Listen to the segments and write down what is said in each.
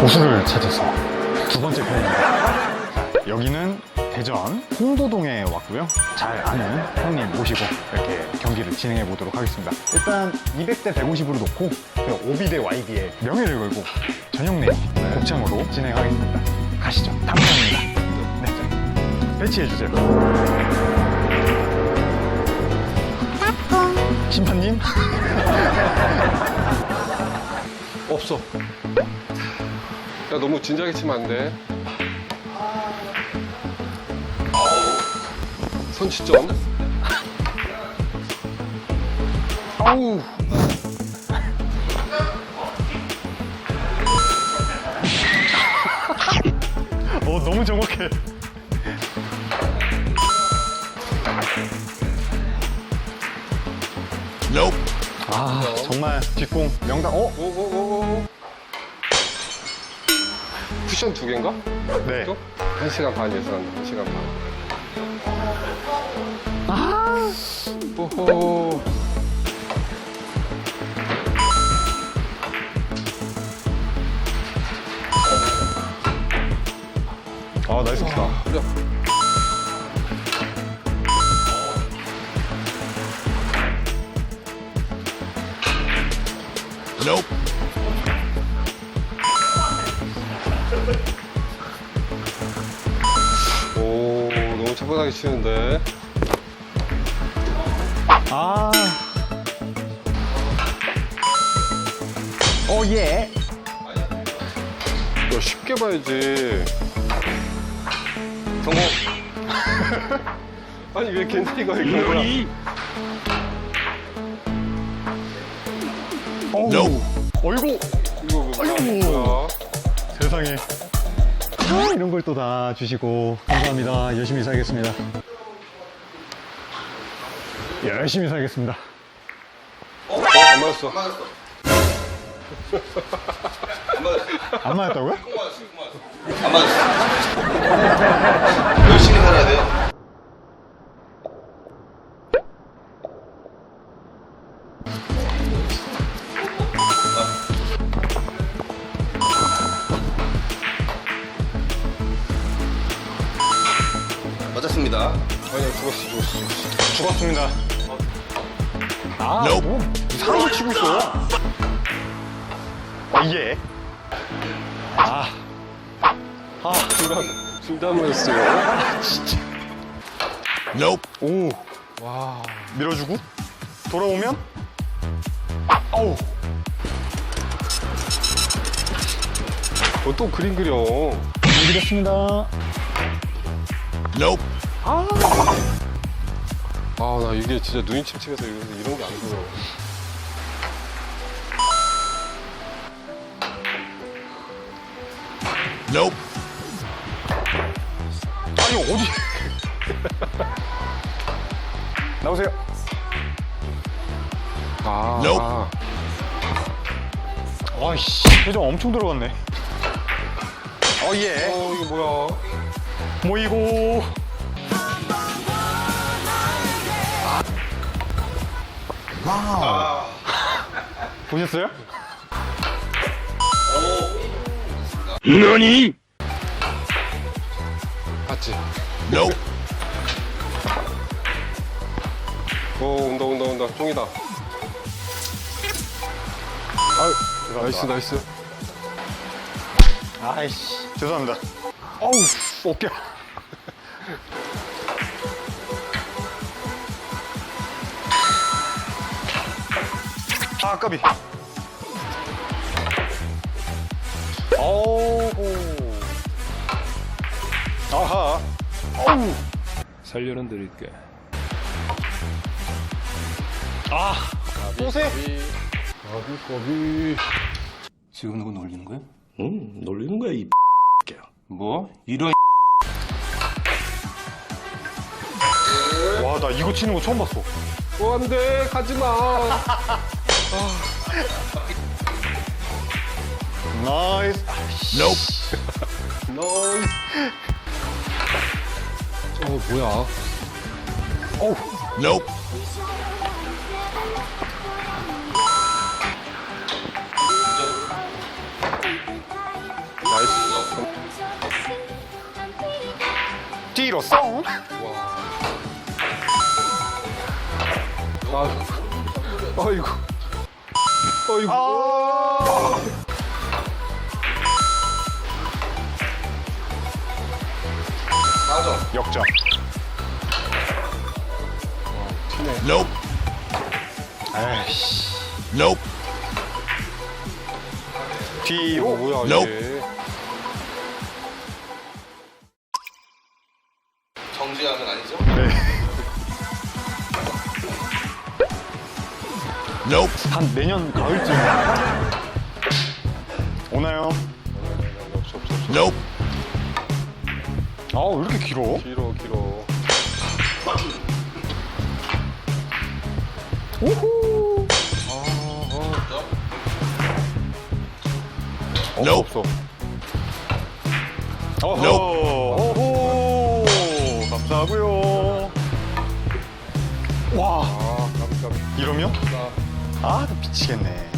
고수를 찾아서 두 번째 편입니다. 여기는 대전 홍도동에 왔고요. 잘 아는 형님 모시고 이렇게 경기를 진행해 보도록 하겠습니다. 일단 200대 150으로 놓고 오비 대 YB의 명예를 걸고 전형내 곱창으로 진행하겠습니다. 가시죠. 다음 편입니다. 네, 배치해 주세요. 심판님? 없어. 야, 너무 진지하게 치면 안 돼. 선취점. 아우. 어, 너무 정확해. 아, 정말 뒷공 명당. 어? 오오오오. 쿠션 두 개인가? 네. 또? 한 시간 반 예상한다. 한 시간 반. 아. 오호. 아, 나이스 다 야, 오, 너무 차분하게 치는데. 아. 오, 예. 야, 쉽게 봐야지. 성공. 아니, 왜 겐티가 이렇게 거야? 어우. 어이구. 이거. 뭐야? 세상에. 아, 이런 걸 또 다 주시고. 감사합니다. 열심히 살겠습니다. 열심히 살겠습니다. 어, 안 맞았어. 안 맞았다고요? 열심히 살아야 돼요. 맞았습니다. 아니야, 죽었어, 죽었어, 죽었어. 죽었습니다. 아, 뭐 이상한 걸 치고 있어. 아, 예. 아. 아, 중단, 중단이었어요. 진짜. 오. 와. 밀어주고, 돌아오면, 아우. 어, 또 그림 그려. 준비됐습니다. 아, 나 이게 진짜 눈이 침침해서 이런, 이런 게안 보여. 아니, 어디. 나오세요. 아, 아. 아이씨, 회전 엄청 들어갔네. 어, 예. 어, 이거 뭐야. 모이고. 와우. 보셨어요? 봤지? 오, 온다, 온다, 온다. 쫑이다. 아유, 나이스, 나이스. 아이씨, 죄송합니다. 어우, 어깨. 아, 까비. 어우. 아하. 어우. 살려는 드릴게. 아, 쏘세. 까비, 까비. 지금 누구 놀리는 거야? 응, 놀리는 거야, 이 뭐? 이런 와, 나 이거 치는 거 처음 봤어. 어, 안 돼. 가지 마. 나이스. 너이. 어, 뭐야. 어우. Nope. 나이스. 띠로 쏭. 아, 아이고. 아이고. 아. 사점 역전. Nope. 에이씨. Nope. 뒤로. 뭐야, Nope. 이게. Nope. 한 내년 가을쯤 오나요? 없어, 없어, 없어. Nope. 아 왜 이렇게 길어? 길어, 길어. 오호. 없어, Nope. 없어. 어허. Nope. 오호. 감사하고요. 와 아, 까비. 이러면 아, 아 미치겠네.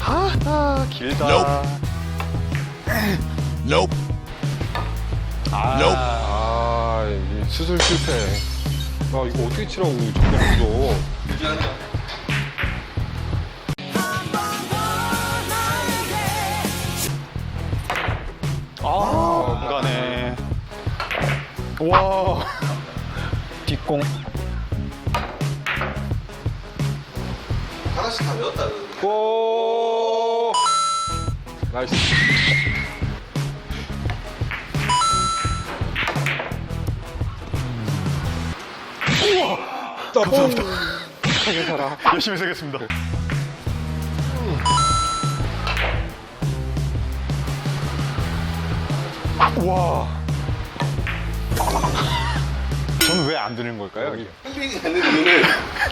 하하 길다. Nope. 아, Nope. 아, 이 수술 실패. 아, 이거 어떻게 치라고, 없어. 유지하자. 아. 와. 뒷공. 하나씩 다 외웠다. 그러는데. 오! 나이스. 우와! 따봉! 착하게 살아. 열심히 쓰겠습니다. 와. 왜 안 드는 걸까요? 이게? 힐링이 되는 이유는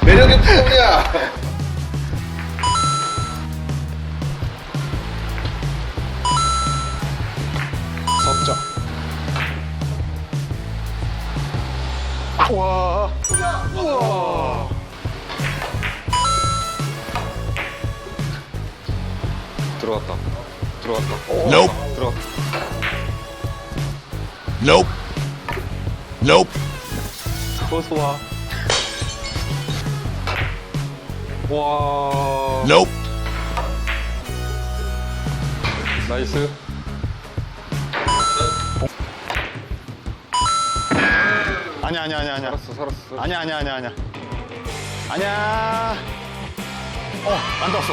매력의 풍이야. 섭자. 와. 우와. 들어갔다. 들어갔다. Nope. 들어갔다. Nope. Nope. 어서 와. 와. Nope. 나이스. 아니야, 아니야, 아니야, 아니야. 살았어, 살았어. 아니야, 아니야, 아니야, 아니야. 아니야. 어, 안 닿았어.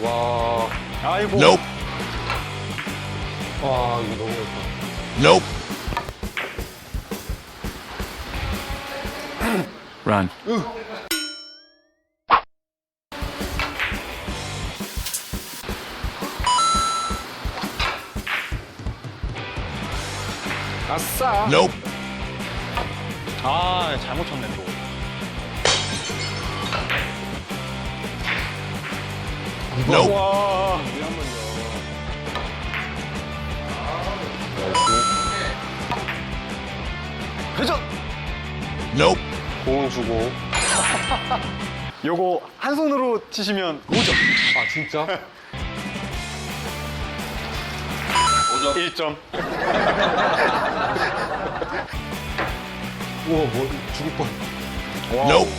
오. 와. 아이고. Nope. 와, 이거 너무 했다. Nope. Run. 아싸! Nope. 아, 잘못 쳤네, 또. Nope. 와. 회전! Nope. 공 주고. 요거 한 손으로 치시면 5점. 아, 진짜? 5점. 1점. 우와, 뭐, 죽을 뻔. Nope.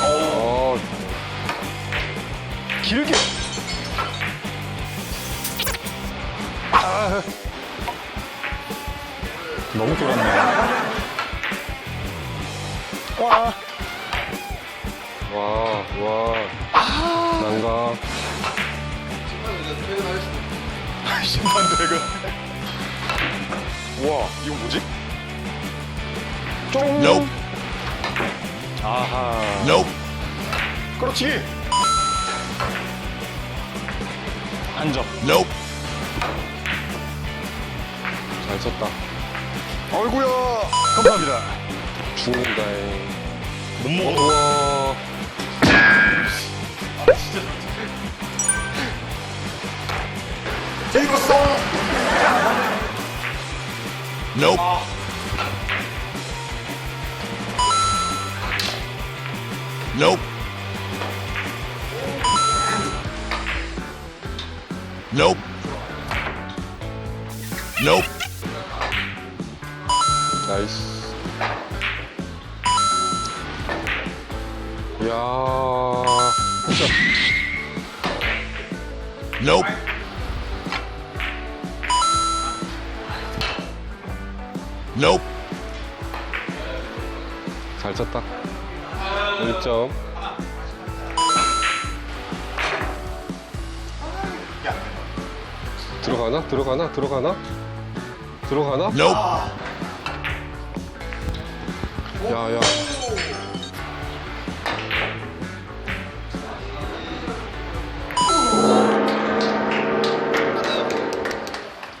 아, 길게. 너무 길었네. 와. 와, 와. 난가. 심판 드래곤. 우와, 이거 뭐지? 쫑. Nope. 아하. Nope. 그렇지. 한 점. Nope. 잘 쳤다. 아이고야. 감사합니다. 죽는다잉. 못 먹어. 우와. 이겼어. Nope. Nope. Nope. Nope. 나이스. 야 진짜 Nope. Nope. 잘 쳤다. 1점. 들어가나? 들어가나? 들어가나? 들어가나? Nope. 야, 야.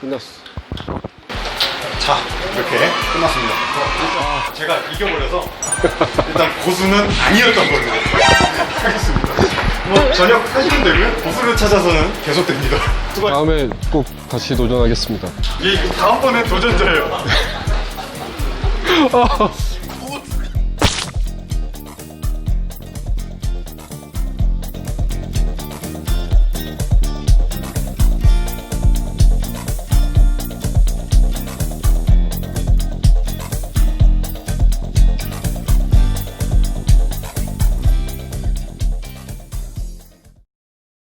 끝났어. 자, 이렇게 끝났습니다. 아, 제가 이겨버려서 일단 고수는 아니었던 걸로 하겠습니다. 뭐 저녁 하시면 되고요. 고수를 찾아서는 계속됩니다. 수고 다음에 꼭 다시 도전하겠습니다. 이 다음번엔 도전자예요.